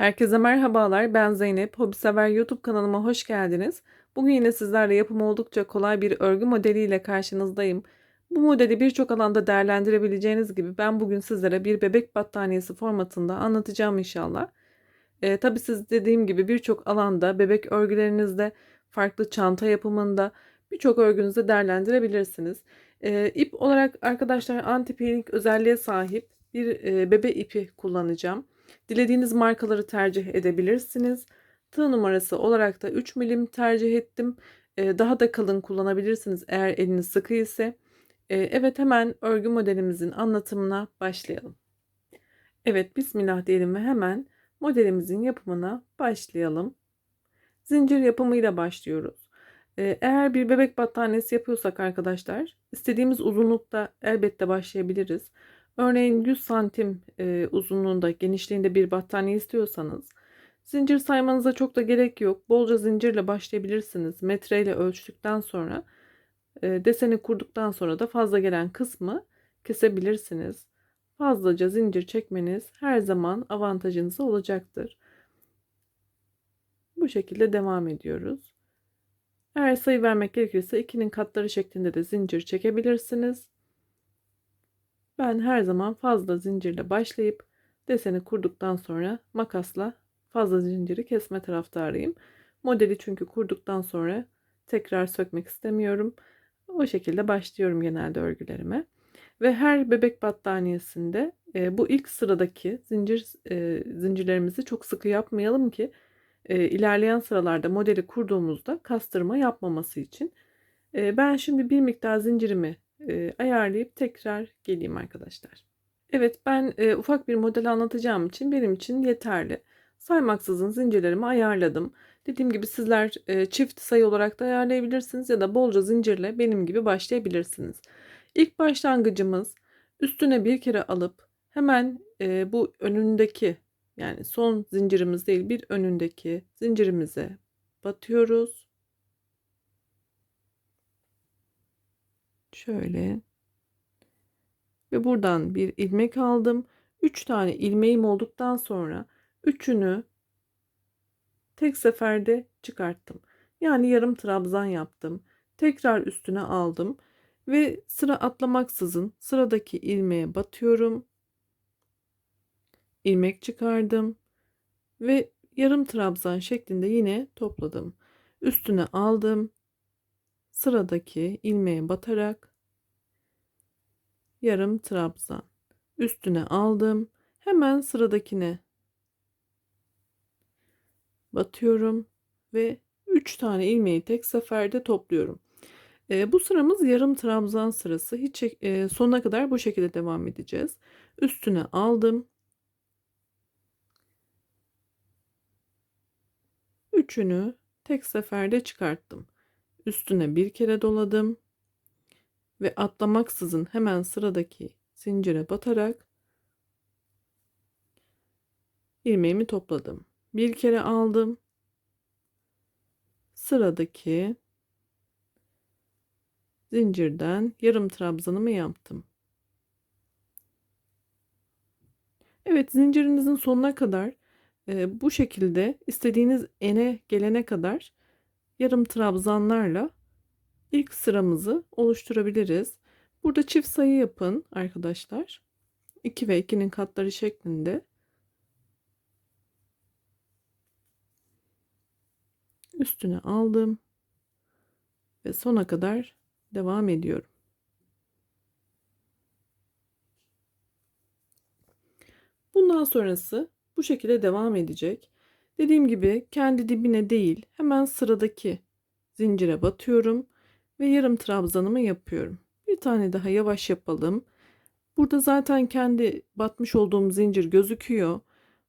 Herkese merhabalar. Ben Zeynep. Hobi Sever YouTube kanalıma hoş geldiniz. Bugün yine sizlerle yapımı oldukça kolay bir örgü modeliyle karşınızdayım. Bu modeli birçok alanda değerlendirebileceğiniz gibi ben bugün sizlere bir bebek battaniyesi formatında anlatacağım inşallah. Ee, Tabi siz dediğim gibi birçok alanda bebek örgülerinizde, farklı çanta yapımında birçok örgünüzde değerlendirebilirsiniz. Ee, ip olarak arkadaşlar anti peeling özelliğe sahip bir e, bebe ipi kullanacağım. Dilediğiniz markaları tercih edebilirsiniz. Tığ numarası olarak da 3 milim tercih ettim. Ee, daha da kalın kullanabilirsiniz eğer eliniz sıkı ise. Ee, evet hemen örgü modelimizin anlatımına başlayalım. Evet bismillah diyelim ve hemen modelimizin yapımına başlayalım. Zincir yapımıyla başlıyoruz. Ee, eğer bir bebek battaniyesi yapıyorsak arkadaşlar istediğimiz uzunlukta elbette başlayabiliriz. Örneğin 100 santim e, uzunluğunda, genişliğinde bir battaniye istiyorsanız zincir saymanıza çok da gerek yok. Bolca zincirle başlayabilirsiniz. Metreyle ölçtükten sonra e, deseni kurduktan sonra da fazla gelen kısmı kesebilirsiniz. Fazlaca zincir çekmeniz her zaman avantajınız olacaktır. Bu şekilde devam ediyoruz. Eğer sayı vermek gerekirse 2'nin katları şeklinde de zincir çekebilirsiniz. Ben her zaman fazla zincirle başlayıp deseni kurduktan sonra makasla fazla zinciri kesme taraftarıyım. Modeli çünkü kurduktan sonra tekrar sökmek istemiyorum. O şekilde başlıyorum genelde örgülerime. Ve her bebek battaniyesinde e, bu ilk sıradaki zincir e, zincirlerimizi çok sıkı yapmayalım ki e, ilerleyen sıralarda modeli kurduğumuzda kastırma yapmaması için. E, ben şimdi bir miktar zincirimi e, ayarlayıp tekrar geleyim arkadaşlar. Evet ben e, ufak bir model anlatacağım için benim için yeterli. Saymaksızın zincirlerimi ayarladım. Dediğim gibi sizler e, çift sayı olarak da ayarlayabilirsiniz ya da bolca zincirle benim gibi başlayabilirsiniz. İlk başlangıcımız üstüne bir kere alıp hemen e, bu önündeki yani son zincirimiz değil bir önündeki zincirimize batıyoruz. Şöyle. Ve buradan bir ilmek aldım. 3 tane ilmeğim olduktan sonra üçünü tek seferde çıkarttım. Yani yarım trabzan yaptım. Tekrar üstüne aldım ve sıra atlamaksızın sıradaki ilmeğe batıyorum. ilmek çıkardım ve yarım trabzan şeklinde yine topladım. Üstüne aldım. Sıradaki ilmeğe batarak yarım trabzan üstüne aldım hemen sıradakine batıyorum ve 3 tane ilmeği tek seferde topluyorum. E, bu sıramız yarım trabzan sırası. Hiç e, sonuna kadar bu şekilde devam edeceğiz. Üstüne aldım. Üçünü tek seferde çıkarttım. Üstüne bir kere doladım ve atlamaksızın hemen sıradaki zincire batarak ilmeğimi topladım. Bir kere aldım. Sıradaki zincirden yarım trabzanımı yaptım. Evet zincirinizin sonuna kadar e, bu şekilde istediğiniz ene gelene kadar yarım trabzanlarla ilk sıramızı oluşturabiliriz. Burada çift sayı yapın arkadaşlar. 2 ve 2'nin katları şeklinde. Üstüne aldım ve sona kadar devam ediyorum. Bundan sonrası bu şekilde devam edecek. Dediğim gibi kendi dibine değil hemen sıradaki zincire batıyorum ve yarım trabzanımı yapıyorum. Bir tane daha yavaş yapalım. Burada zaten kendi batmış olduğum zincir gözüküyor.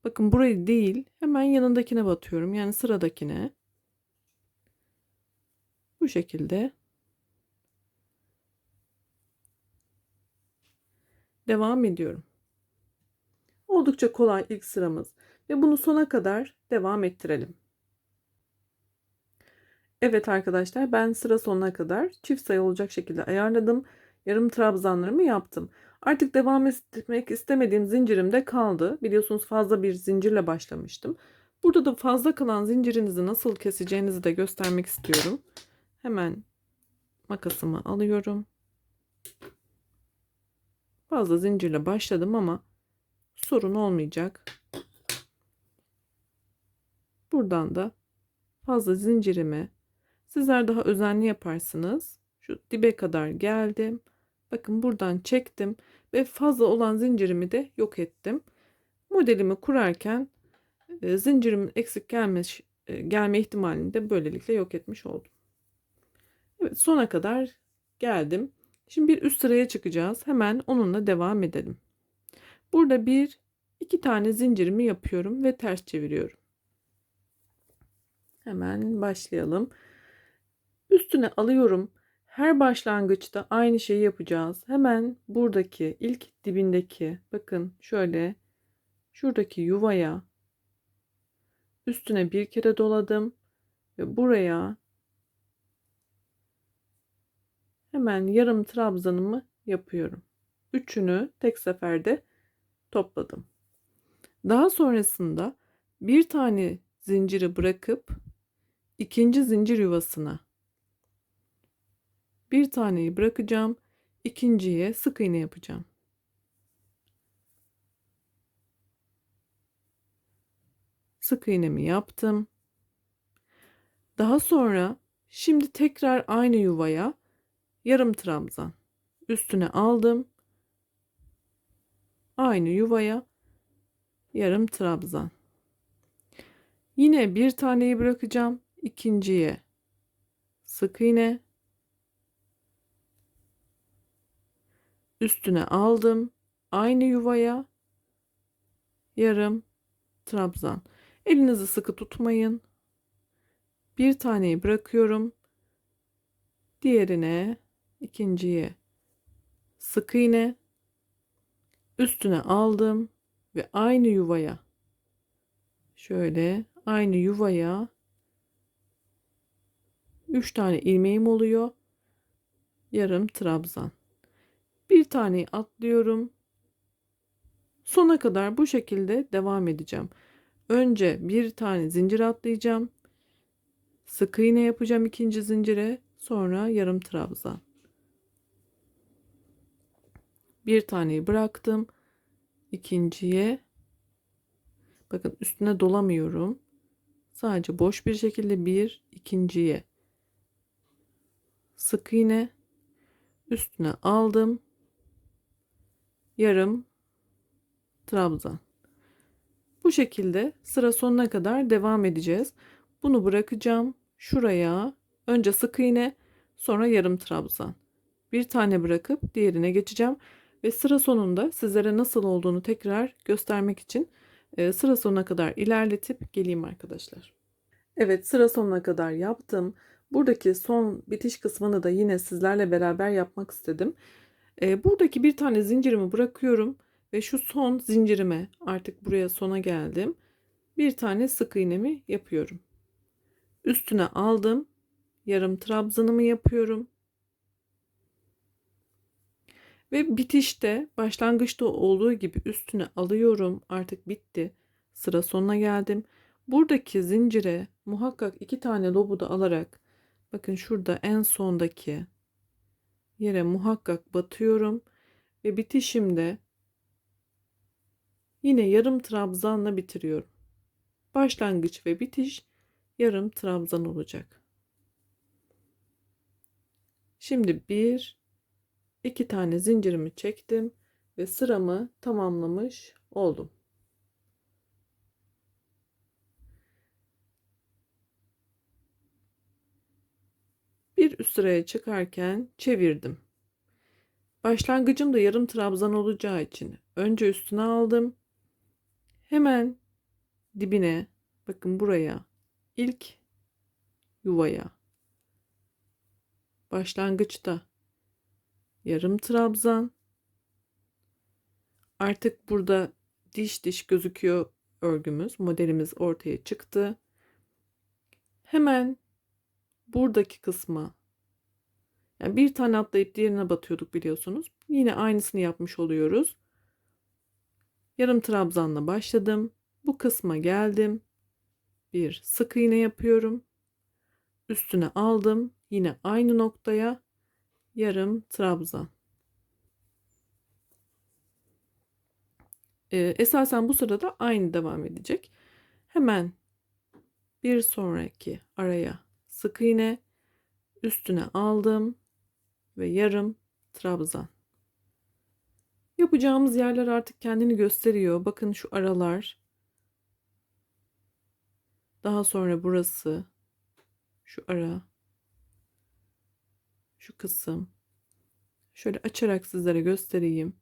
Bakın burayı değil hemen yanındakine batıyorum. Yani sıradakine. Bu şekilde. Devam ediyorum. Oldukça kolay ilk sıramız ve bunu sona kadar devam ettirelim. Evet arkadaşlar ben sıra sonuna kadar çift sayı olacak şekilde ayarladım. yarım trabzanlarımı yaptım. Artık devam etmek istemediğim zincirim de kaldı. Biliyorsunuz fazla bir zincirle başlamıştım. Burada da fazla kalan zincirinizi nasıl keseceğinizi de göstermek istiyorum. Hemen makasımı alıyorum. Fazla zincirle başladım ama sorun olmayacak. Buradan da fazla zincirimi sizler daha özenli yaparsınız. Şu dibe kadar geldim. Bakın buradan çektim ve fazla olan zincirimi de yok ettim. Modelimi kurarken e, zincirimin eksik gelmiş, e, gelme ihtimalini de böylelikle yok etmiş oldum. Evet sona kadar geldim. Şimdi bir üst sıraya çıkacağız. Hemen onunla devam edelim. Burada bir iki tane zincirimi yapıyorum ve ters çeviriyorum. Hemen başlayalım. Üstüne alıyorum. Her başlangıçta aynı şeyi yapacağız. Hemen buradaki ilk dibindeki bakın şöyle şuradaki yuvaya üstüne bir kere doladım ve buraya hemen yarım trabzanımı yapıyorum. Üçünü tek seferde topladım. Daha sonrasında bir tane zinciri bırakıp ikinci zincir yuvasına bir taneyi bırakacağım. ikinciye sık iğne yapacağım. Sık iğnemi yaptım. Daha sonra şimdi tekrar aynı yuvaya yarım trabzan üstüne aldım. Aynı yuvaya yarım trabzan. Yine bir taneyi bırakacağım. İkinciye sık iğne üstüne aldım. Aynı yuvaya yarım trabzan. Elinizi sıkı tutmayın. Bir taneyi bırakıyorum. Diğerine ikinciye sık iğne üstüne aldım ve aynı yuvaya şöyle aynı yuvaya 3 tane ilmeğim oluyor. Yarım trabzan. Bir taneyi atlıyorum. Sona kadar bu şekilde devam edeceğim. Önce bir tane zincir atlayacağım. Sık iğne yapacağım ikinci zincire. Sonra yarım trabzan. Bir taneyi bıraktım. ikinciye bakın üstüne dolamıyorum. Sadece boş bir şekilde bir ikinciye sık iğne üstüne aldım yarım trabzan. Bu şekilde sıra sonuna kadar devam edeceğiz. Bunu bırakacağım. Şuraya önce sık iğne sonra yarım trabzan. Bir tane bırakıp diğerine geçeceğim. Ve sıra sonunda sizlere nasıl olduğunu tekrar göstermek için e, sıra sonuna kadar ilerletip geleyim arkadaşlar. Evet sıra sonuna kadar yaptım. Buradaki son bitiş kısmını da yine sizlerle beraber yapmak istedim. E, buradaki bir tane zincirimi bırakıyorum ve şu son zincirime artık buraya sona geldim. Bir tane sık iğnemi yapıyorum. Üstüne aldım. Yarım trabzanımı yapıyorum. Ve bitişte başlangıçta olduğu gibi üstüne alıyorum. Artık bitti. Sıra sonuna geldim. Buradaki zincire muhakkak iki tane lobu da alarak bakın şurada en sondaki yere muhakkak batıyorum ve bitişimde yine yarım trabzanla bitiriyorum. Başlangıç ve bitiş yarım trabzan olacak. Şimdi bir iki tane zincirimi çektim ve sıramı tamamlamış oldum. Bir üst sıraya çıkarken çevirdim. Başlangıcım da yarım trabzan olacağı için önce üstüne aldım. Hemen dibine bakın buraya ilk yuvaya başlangıçta yarım trabzan artık burada diş diş gözüküyor örgümüz modelimiz ortaya çıktı hemen buradaki kısma Yani bir tane atlayıp diğerine batıyorduk biliyorsunuz. Yine aynısını yapmış oluyoruz. Yarım trabzanla başladım. Bu kısma geldim. Bir sık iğne yapıyorum. Üstüne aldım. Yine aynı noktaya yarım trabzan. Ee, esasen bu sırada aynı devam edecek. Hemen bir sonraki araya sık iğne üstüne aldım ve yarım trabzan. Yapacağımız yerler artık kendini gösteriyor. Bakın şu aralar. Daha sonra burası. Şu ara. Şu kısım. Şöyle açarak sizlere göstereyim.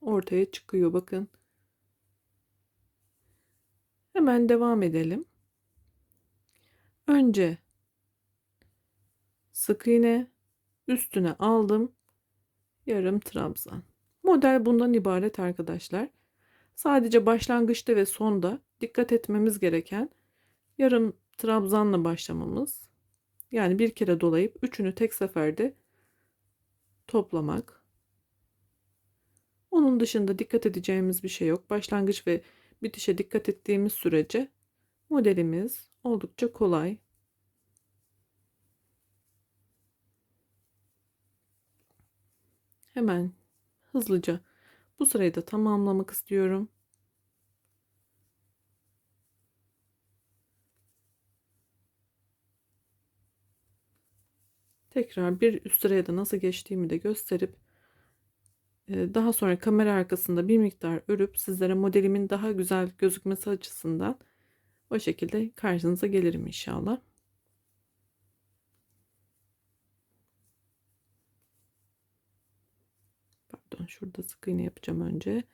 Ortaya çıkıyor bakın. Hemen devam edelim. Önce sık iğne üstüne aldım yarım trabzan. Model bundan ibaret arkadaşlar. Sadece başlangıçta ve sonda dikkat etmemiz gereken yarım trabzanla başlamamız. Yani bir kere dolayıp üçünü tek seferde toplamak. Onun dışında dikkat edeceğimiz bir şey yok. Başlangıç ve bitişe dikkat ettiğimiz sürece modelimiz oldukça kolay. Hemen hızlıca bu sırayı da tamamlamak istiyorum. Tekrar bir üst sıraya da nasıl geçtiğimi de gösterip daha sonra kamera arkasında bir miktar örüp sizlere modelimin daha güzel gözükmesi açısından o şekilde karşınıza gelirim inşallah. Pardon şurada sık iğne yapacağım önce.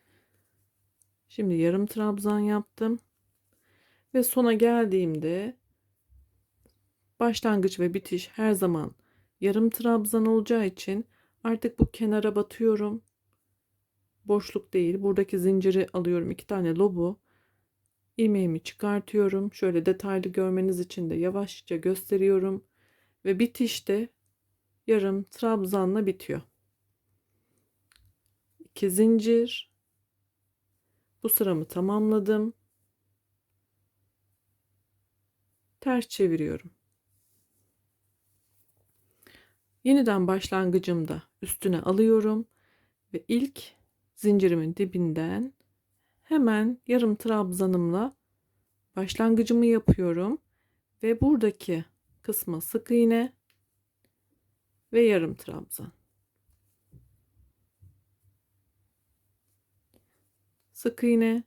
Şimdi yarım trabzan yaptım. Ve sona geldiğimde başlangıç ve bitiş her zaman yarım trabzan olacağı için artık bu kenara batıyorum. Boşluk değil. Buradaki zinciri alıyorum. iki tane lobu. ilmeğimi çıkartıyorum. Şöyle detaylı görmeniz için de yavaşça gösteriyorum. Ve bitişte yarım trabzanla bitiyor. 2 zincir. Bu sıramı tamamladım. Ters çeviriyorum. Yeniden başlangıcımda üstüne alıyorum ve ilk zincirimin dibinden hemen yarım trabzanımla başlangıcımı yapıyorum ve buradaki kısma sık iğne ve yarım trabzan. Sık iğne,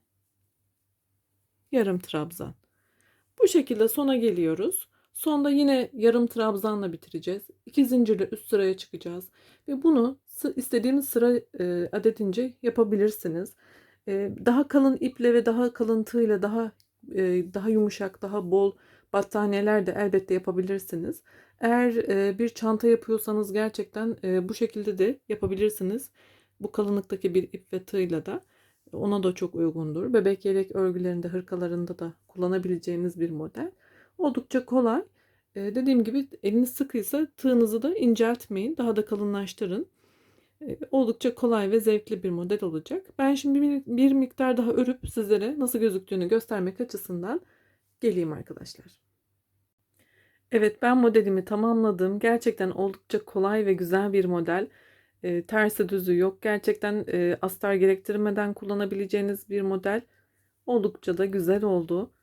yarım trabzan. Bu şekilde sona geliyoruz. Sonda yine yarım trabzanla bitireceğiz. İki zincirle üst sıraya çıkacağız. Ve bunu istediğiniz sıra e, adedince yapabilirsiniz. E, daha kalın iple ve daha kalın tığla daha e, daha yumuşak, daha bol battaniyeler de elbette yapabilirsiniz. Eğer bir çanta yapıyorsanız gerçekten bu şekilde de yapabilirsiniz. Bu kalınlıktaki bir ip ve tığla da. Ona da çok uygundur. Bebek yelek örgülerinde, hırkalarında da kullanabileceğiniz bir model. Oldukça kolay. Ee, dediğim gibi eliniz sıkıysa tığınızı da inceltmeyin. Daha da kalınlaştırın. Ee, oldukça kolay ve zevkli bir model olacak. Ben şimdi bir, bir miktar daha örüp sizlere nasıl gözüktüğünü göstermek açısından geleyim arkadaşlar. Evet ben modelimi tamamladım. Gerçekten oldukça kolay ve güzel bir model e, tersi düzü yok. Gerçekten e, astar gerektirmeden kullanabileceğiniz bir model. Oldukça da güzel oldu.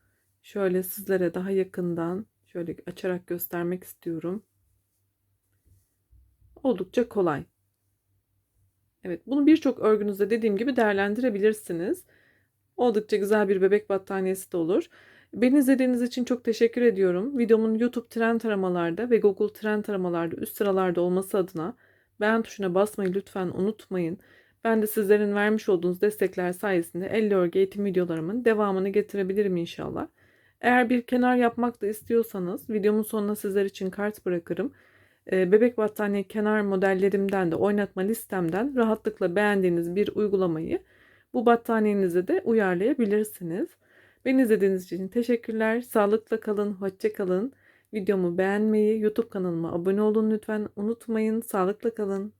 Şöyle sizlere daha yakından şöyle açarak göstermek istiyorum. Oldukça kolay. Evet bunu birçok örgünüzde dediğim gibi değerlendirebilirsiniz. Oldukça güzel bir bebek battaniyesi de olur. Beni izlediğiniz için çok teşekkür ediyorum. Videomun YouTube trend aramalarda ve Google trend aramalarda üst sıralarda olması adına Beğen tuşuna basmayı lütfen unutmayın. Ben de sizlerin vermiş olduğunuz destekler sayesinde elle örgü eğitim videolarımın devamını getirebilirim inşallah. Eğer bir kenar yapmak da istiyorsanız videomun sonuna sizler için kart bırakırım. Ee, bebek battaniye kenar modellerimden de oynatma listemden rahatlıkla beğendiğiniz bir uygulamayı bu battaniyenize de uyarlayabilirsiniz. Beni izlediğiniz için teşekkürler. Sağlıkla kalın, hoşça kalın. Videomu beğenmeyi, YouTube kanalıma abone olun lütfen. Unutmayın. Sağlıkla kalın.